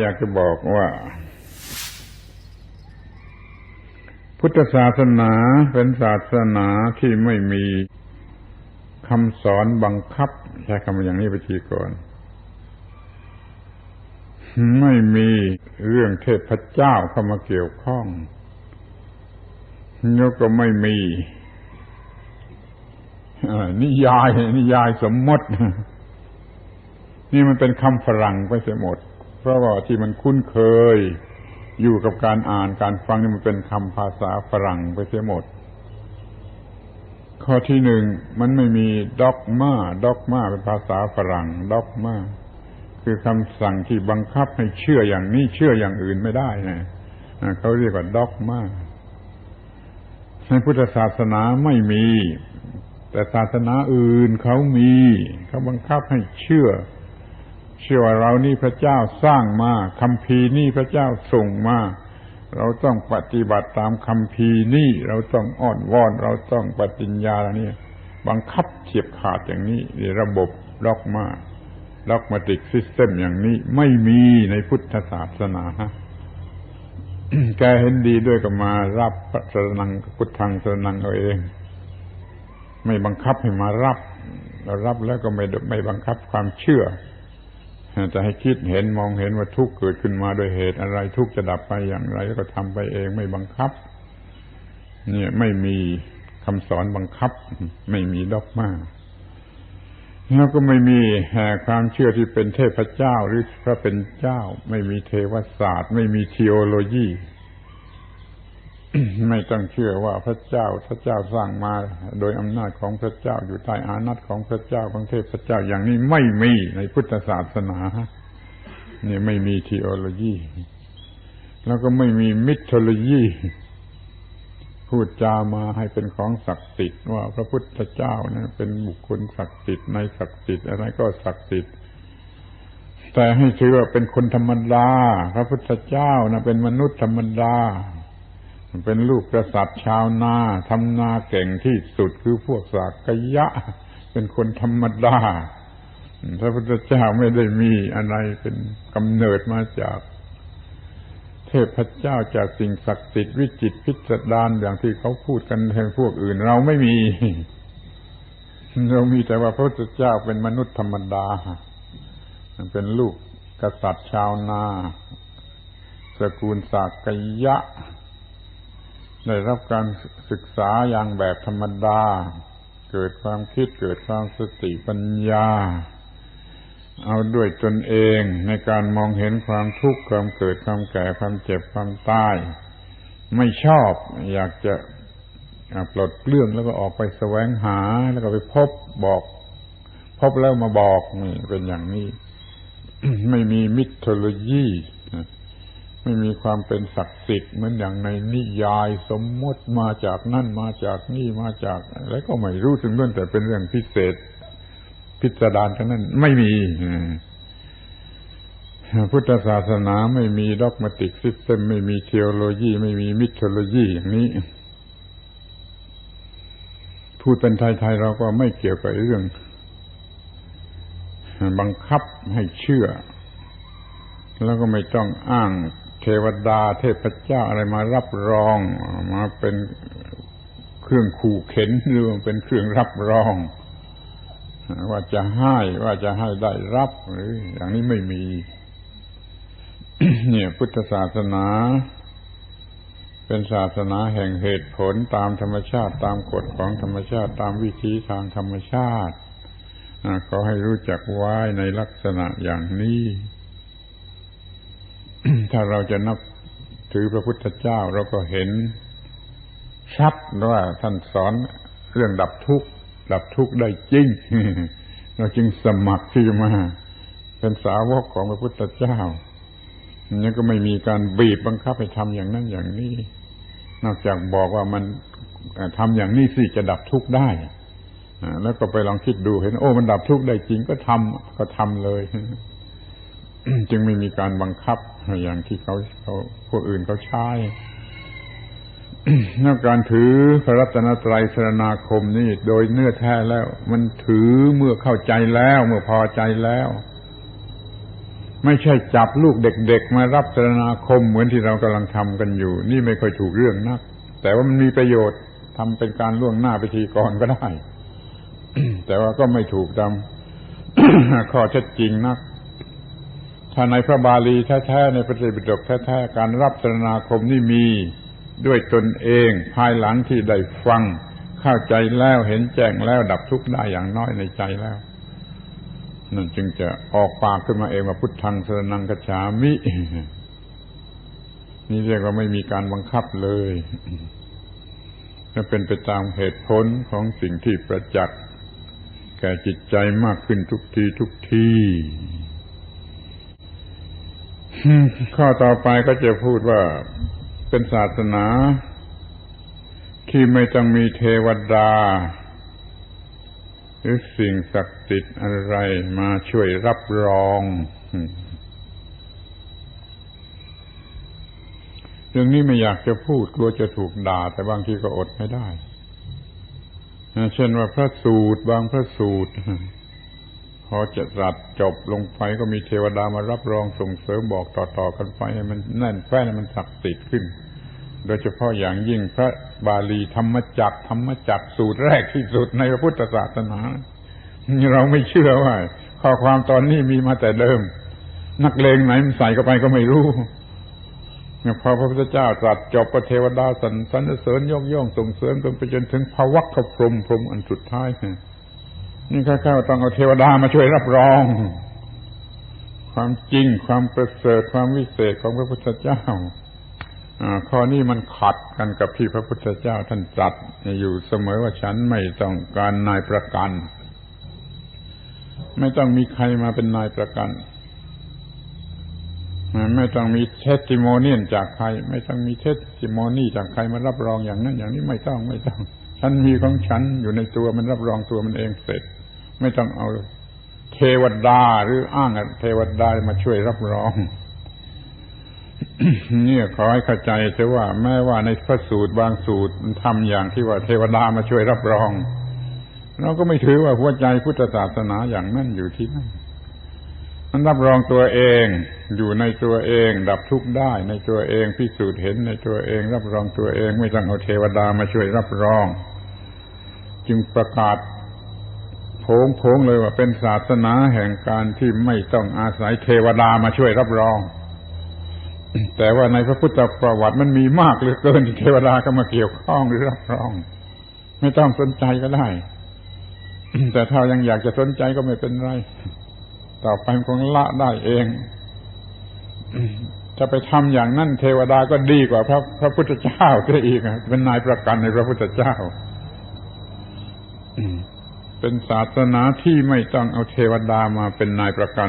อยากจะบอกว่า พุทธศาสนาเป็นศาสนาที่ไม่มีคำสอนบังคับ ใช้คำอย่างนี้ไปทีก่อน ไม่มีเรื่องเทพเจ้าเข้ามาเกี่ยวข้องแล้วก็ไม่มีนิยายนิยายสมมติ นี่มันเป็นคำฝรั่งไปเสียหมด เพราะว่าที่มันคุ้นเคย อยู่กับการอ่านการฟังนี่มันเป็นคำภาษาฝรั่งไปเสียหมด ข้อที่หนึ่งมันไม่มีด็อกมาด็อกมาเป็นภาษาฝรั่งด็อกมาคือคำสั่งที่บังคับให้เชื่ออย่างนี้เชื่ออย่างอื่นไม่ได้นะเขาเรียกว่าด็อกมาในพุทธศาสนาไม่มี แต่ศาสนาอื่นเขามีเขาบังคับให้เชื่อ เชื่อว่าเรานี่พระเจ้าสร้างมาคำพีนี่พระเจ้าส่งมาเราต้องปฏิบัติตามคำพีนี่เราต้องอ้อนวอน เราต้องปฏิญญาเนี่ย บังคับเฉียบขาดอย่างนี้ในระบบล็อกมาล็อกมาติกซิสเต็มอย่างนี้ไม่มีในพุทธศาสนาฮะแกเห็นดีด้วยก็มารับสรนังพุทธังสรนังเอาเอง ไม่บังคับให้มารับเรารับแล้วก็ไม่ไม่บังคับความเชื่อ จะให้คิดเห็นมองเห็นว่าทุกข์เกิดขึ้นมาโดยเหตุอะไรทุกข์จะดับไปอย่างไร ก็ทำไปเองไม่บังคับ เนี่ยไม่มีคำสอนบังคับ ไม่มีดอกมาแล้วก็ไม่มีแห่ความเชื่อที่เป็นเทพเจ้าหรือพระเป็นเจ้า ไม่มีเทวศาสตร์ ไม่มีทีโอโลยี ไม่ต้องเชื่อว่าพระเจ้าพระเจ้าสร้างมา โดยอำนาจของพระเจ้าอยู่ใต้อานัตของพระเจ้าของเทพเจ้าอย่างนี้ไม่มีในพุทธศาสนานี่ไม่มีทีโอโลยี แล้วก็ไม่มีมิทโลยีพูดจามาให้เป็นของศักดิ์สิทธิ์ว่าพระพุทธเจ้านะเป็นบุคคลศักดิ์สิทธิ์ในศักดิ์สิทธิ์อะไรก็ศักดิ์สิทธิ์แต่ให้ถือว่าเป็นคนธรรมดา พระพุทธเจ้านะเป็นมนุษย์ธรรมดา เป็นลูกกษัตริย์ชาวนาทำนาเก่งที่สุดคือพวกสากยะ เป็นคนธรรมดาพระพุทธเจ้าไม่ได้มีอะไรเป็นกำเนิดมาจาก เทพเจ้าจากสิ่งศักดิ์สิทธิ์วิจิตพิสดารอย่างที่เขาพูดกันแทนพวกอื่น เราไม่มี เรามีแต่ว่าพระพุทธเจ้าเป็นมนุษย์ธรรมดาเป็นลูกกษัตริย์ชาวนาสกุลสากยะ ได้รับการศึกษาอย่างแบบธรรมดา เกิดความคิดเกิดความสติปัญญา เอาด้วยตนเองในการมองเห็นความทุกข์ความเกิดความแก่ความเจ็บความตาย ไม่ชอบอยากจะปลดเปลื้องแล้วก็ออกไปแสวงหาแล้วก็ไปพบบอก พบแล้วมาบอกนี่เป็นอย่างนี้ ไม่มีมิทโลยี ไม่มีความเป็นศักดิ์สิทธิ์เหมือนอย่างในนิยายสมมติมาจากนั่นมาจากนี่มาจากอะไรก็ไม่รู้ถึงเรื่องแต่เป็นเรื่องพิเศษ พิสดารทั้งนั้นไม่มีพุทธศาสนาไม่มีด็อกมาติกซิสเต็มไม่มีเทโอโลยี ไม่มีมิทโลยีอย่างนี้ พูดเป็นไทยๆเราก็ไม่เกี่ยวกับเรื่อง บังคับให้เชื่อ แล้วก็ไม่ต้องอ้าง เทวดาเทพเจ้าอะไรมารับรอง มาเป็นเครื่องขู่เข็นหรือเป็นเครื่องรับรอง ว่าจะให้ว่าจะให้ได้รับหรือ อย่างนี้ไม่มี เนี่ย พุทธศาสนา เป็นศาสนาแห่งเหตุผลตามธรรมชาติตามกฎของธรรมชาติตามวิธีทางธรรมชาติก็ให้รู้จักไว้ในลักษณะอย่างนี้ ถ้าเราจะนับถือพระพุทธเจ้าเราก็เห็น ชัดว่าท่านสอนเรื่องดับทุกข์ดับทุกข์ได้จริง เราจึงสมัครที่มา เป็นสาวกของพระพุทธเจ้านี่ก็ไม่มีการบีบบังคับให้ทำอย่างนั้นอย่างนี้ นอกจากบอกว่ามันทำอย่างนี้สิจะดับทุกข์ได้แล้วก็ไปลองคิดดูเห็น โอ้มันดับทุกข์ได้จริงก็ทำก็ทำเลย จึงไม่มีการบังคับอย่างที่เขาเขาพวกอื่นเขาใช้นอกการถือพระรัตนตรัยสรนาคมนี่โดยเนื้อแท้แล้ว มันถือเมื่อเข้าใจแล้วเมื่อพอใจแล้ว ไม่ใช่จับลูกเด็ก ๆ มารับสรณาคมเหมือนที่เรากำลังทำกันอยู่ นี่ไม่ค่อยถูกเรื่องนัก แต่ว่ามันมีประโยชน์ทำเป็นการล่วงหน้าไปทีก่อนก็ได้ แต่ว่าก็ไม่ถูกตามข้อเท็จจริงนัก ถ้าในพระบาลีแท้ๆในพระไตรปิฎกแท้ๆการรับสรณาคมนี่มีด้วยตนเอง ภายหลังที่ได้ฟัง เข้าใจแล้วเห็นแจ้งแล้วดับทุกข์ได้อย่างน้อยในใจแล้ว นั่นจึงจะออกปากขึ้นมาเองว่าพุทธังสรนังกัจฉามิ นี่เรียกว่าไม่มีการบังคับเลยจะเป็นไปตามเหตุผลของสิ่งที่ประจักษ์แก่จิตใจมากขึ้นทุกทีทุกที ข้อต่อไปก็จะพูดว่าเป็นศาสนา ที่ไม่ต้องมีเทวดา หรือสิ่งศักดิ์สิทธิ์อะไรมาช่วยรับรองเรื่องนี้ไม่อยากจะพูดกลัวจะถูกด่า แต่บางทีก็อดไม่ได้เช่นว่าพระสูตรบางพระสูตร อจะตรัสจบลงไปก็มีเทวดามารับรองส่งเสริมบอกต่อๆกันไปให้มันแน่นแฟ้นมันศักดิ์สิทธิ์ขึ้น โดยเฉพาะอย่างยิ่งพระบาลีธรรมจักธรรมจักสูตรแรกที่สุดในพระพุทธศาสนา เราไม่เชื่อว่าข้อความตอนนี้มีมาแต่เดิม นักเลงไหนมันใส่เข้าไปก็ไม่รู้พอพระพุทธเจ้าตรัสจบก็เทวดาสรรสรรเสริญยกย่องส่งเสริมจนไปจนถึงภวัคพรมพรมอันสุดท้าย นี่ข้าๆต้องเอาเทวดามาช่วยรับรอง ความจริงความประเสริฐความวิเศษของพระพุทธเจ้าข้อนี้มันขัดกันกับที่พระพุทธเจ้าท่านตรัสอยู่เสมอว่าฉันไม่ต้องการนายประกัน ไม่ต้องมีใครมาเป็นนายประกัน ไม่ต้องมีเทสติโมเนียนจากใคร ไม่ต้องมีเทสติโมนีจากใครมารับรองอย่างนั้น อย่างนี้ไม่ต้องไม่ต้อง ฉันมีของฉันอยู่ในตัวมันรับรองตัวมันเองเสร็จ ไม่ต้องเอาเทวดาหรืออ้างเทวดามาช่วยรับรองนี่ขอให้เข้าใจเะว่าแม้ว่าในพระสูตรบางสูตรมันทำอย่างที่ว่าเทวดามาช่วยรับรอง เราก็ไม่ถือว่าหัวใจพุทธศาสนาอย่างนั้นอยู่ที่นั่นมันรับรองตัวเองอยู่ในตัวเอง ดับทุกข์ได้ในตัวเองพิสูจน์เห็นในตัวเอง รับรองตัวเอง ไม่ต้องเอาเทวดามาช่วยรับรอง จึงประกาศโผงโผงเลยว่าเป็นศาสนาแห่งการที่ไม่ต้องอาศัยเทวดามาช่วยรับรอง แต่ว่าในพระพุทธประวัติมันมีมากเหลือเกินที่เทวดาก็มาเกี่ยวข้องหรือรับรอง ไม่ต้องสนใจก็ได้ แต่ถ้ายังอยากจะสนใจก็ไม่เป็นไร ต่อไปคงละได้เองจะไปทำอย่างนั้นเทวดาก็ดีกว่าพระพระพุทธเจ้าจะอีกเป็นนายประกันในพระพุทธเจ้า เป็นศาสนาที่ไม่ต้องเอาเทวดามาเป็นนายประกัน